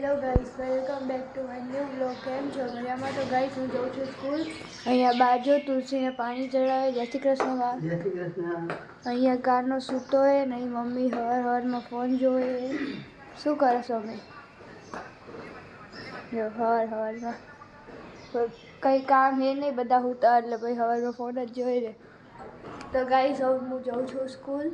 Hello guys welcome back to my new blog કેમ છો? મજામાં તો ગાઈસ હું જઉં છું સ્કૂલ અહીંયા બાજુ તુલસીને પાણી ચડાવે. જય શ્રી કૃષ્ણ બા. જય શ્રી કૃષ્ણ. અહીંયા કારનો સૂતો હોય ને અહીં મમ્મી હર હવારમાં ફોન જોવે હે. શું કરો છો અમે? જો હવાર હવારમાં કંઈ કામ હે નહીં બધા હુતા એટલે ભાઈ હવારમાં ફોન જ જોઈ રહે તો ગાઈસ હવે હું જાઉં છું સ્કૂલ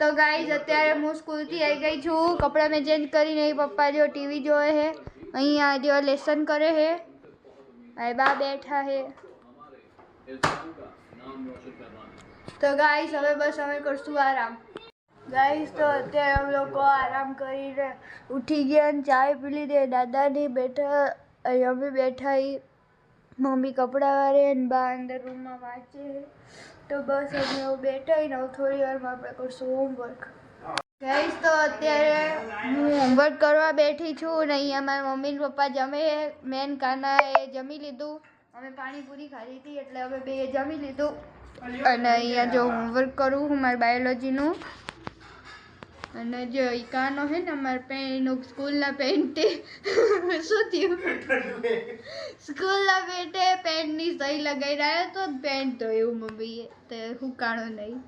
તો ગાઈઝ અત્યારે હું સ્કૂલથી આવી ગઈ છું. કપડાં મેં ચેન્જ કરીને અહીં પપ્પા જો ટીવી જોવે છે. અહીંયા જો લેસન કરે છે. અહીં બા બેઠા છે. તો ગાઈઝ હવે બસ અમે કરશું આરામ. ગાઈઝ તો અત્યારે અમે લોકો આરામ કરીને ઉઠી ગયા અને ચાય પી લીધી. દાદાની બેઠા અહીં અમે બેઠા મમ્મી કપડાં વારે અને બા અંદર રૂમમાં વાંચે. તો બસ અમે હવે બેઠા ને થોડી વારમાં આપણે કરશું હોમવર્ક ગાઈસ તો અત્યારે હું હોમવર્ક કરવા બેઠી છું ને અહીંયા મારા મમ્મી પપ્પા જમે. મેન મેન એ જમી લીધું. અમે પાણીપુરી ખાધી હતી એટલે અમે બે જમી લીધું. અને અહીંયા જો હોમવર્ક કરું હું મારા બાયોલોજીનું અને જો ઈ કાનો છે ને અમારા પેન સ્કૂલના પેન્ટે શું થયું? સ્કૂલના પેટે પેન્ટની સહી લગાવી રહ્યો તો પેન્ટ ધોયું મમ્મીએ. તો હુકાણો નહીં.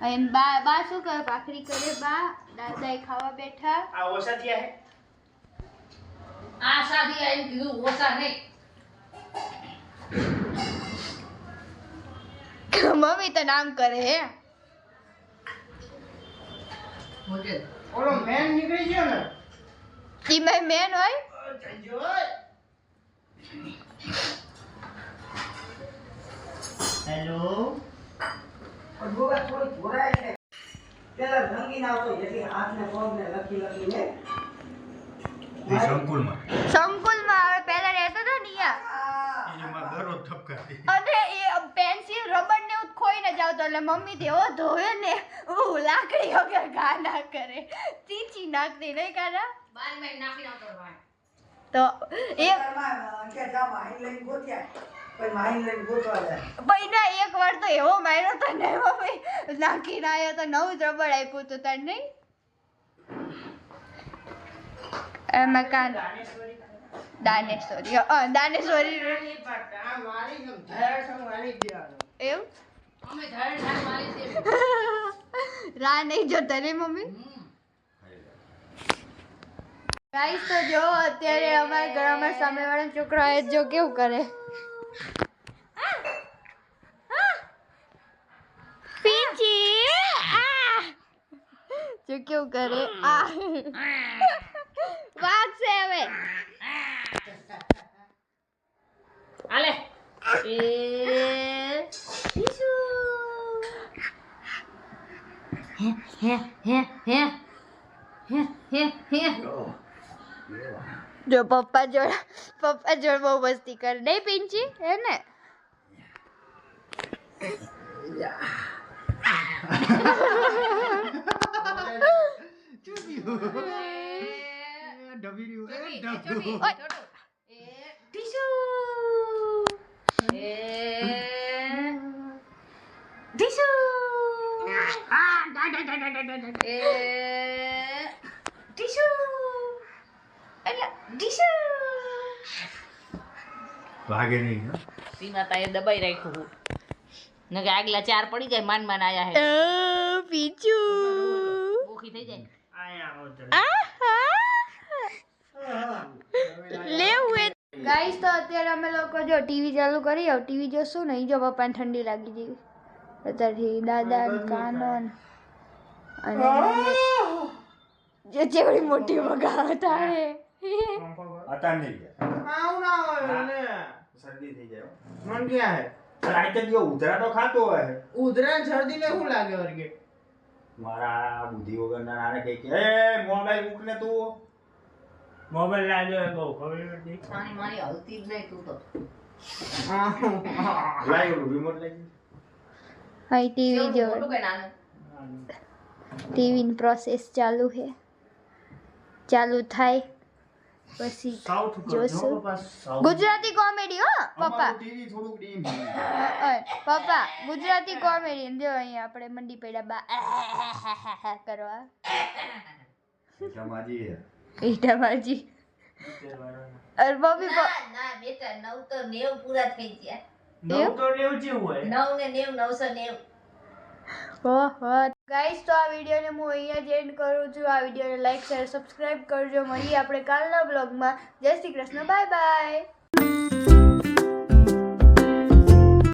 અને બા બા શું કરે? ભાખરી કરે બા? દાદાએ ખાવા બેઠા. આ ઓસા થયા હે? આ શાદી આઈ કીધું ઓસા નહીં. મમ્મી તો નામ કરે હે. ઓલો મેન નીકળી ગયો ને. ઈ મે મેન હોય? જંજો હેલો. ગોગા થોડી ઘોરાય છે. પેલા રંગીન આવતો એટલે હાથને પગને લખી લખીને. સંકુલમાં. સંકુલમાં હવે પહેલા રહેતો હતો ને અહીંયા એમાં દરરોજ ઠપકાતી અને એ પેન્સિલ રબર ને એવું ખોઈને જાવ તો એટલે મમ્મી તેવો ધોવે ને. લાકડી વગર ઘા ના કરે. ચીચી નાખતી નહીં કાના બાર મિનિટ નાખી નાખતો ભાઈ. તો એ કે જા માહી લઈને ગોત્યા પૈના એક વાર તો એવો માર્યો તો ને મમ્મી નાખી આવ્યો તો નવું જ રબર આપ્યું હતું તને નહીં? એમાં કાન દાનેશ્વરી દાનેશ્વરી એવું? અમે ઝાડ ઝાડ મારી છે રા નહીં જોતા રે મમ્મી. ગાઈસ તો જો અત્યારે અમારા ઘરમાં સામેવાળા છોકરો એ જો કેવું કરે પીચી આ! જો કેવું કરે આ વાગશે હવે હાલે એ હે હે હે હે હે હે હે જો પપ્પા જોડ પપ્પા જોડ બહુ મસ્તી કરે નહીં પિંચી હે ને ઓય. ભાગે નહીં સીમા તાએ દબાઈ રાખ્યું. ને કે આગલા ચાર પડી જાય માન માન આયા હે. પીચુ ભૂખી થઈ જાય. લેવું એ. ગાઈસ તો અત્યારે અમે લોકો જો ટીવી ચાલુ કરી આવ ટીવી જોશું ને જો પપ્પાને ઠંડી લાગી જઈ અત્યારથી દાદા ને કાનો ને અને જે જેવડી મોટી વગા તારે અતાર નહીં ગયા આવું ના હોય ને. શરદી થઈ જાય. મન ગયા હે? પણ તો જો ઉધરા તો ખાતો હોય. ઉધરા શરદી ને શું લાગે વર્ગે? મારા બુદ્ધિ વગરના નાને કહે કે એ મોબાઈલ મૂક ને તું. મોબાઈલ લાગ્યો બહુ ખબર નથી. પાણી મારી હલતી જ નહીં તું તો. લાઈ રિમોટ લઈ અહીં ટીવી જો કે નાનું. ટીવીની પ્રોસેસ ચાલુ છે. ચાલુ થાય. પછી જોશું. ગુજરાતી કોમેડી હો પપ્પા. પપ્પા ગુજરાતી કોમેડી જો અહીંયા આપણે મંડી પડ્યા બા કરવા. ઈટામાજી અરે ના ના બેટા નવ તો નેવ પૂરા થઈ ગયા. નવ તો નેવ જેવું હોય. નવ ને નેવ નવસો નેવ. ઓહો ગાઈસ તો આ વિડીયોને હું અહીંયા જ એન્ડ કરું છું. આ વિડીયોને લાઈક શેર સબસ્ક્રાઈબ કરજો. મળીએ આપણે કાલના બ્લોગમાં જય શ્રી કૃષ્ણ. Bye bye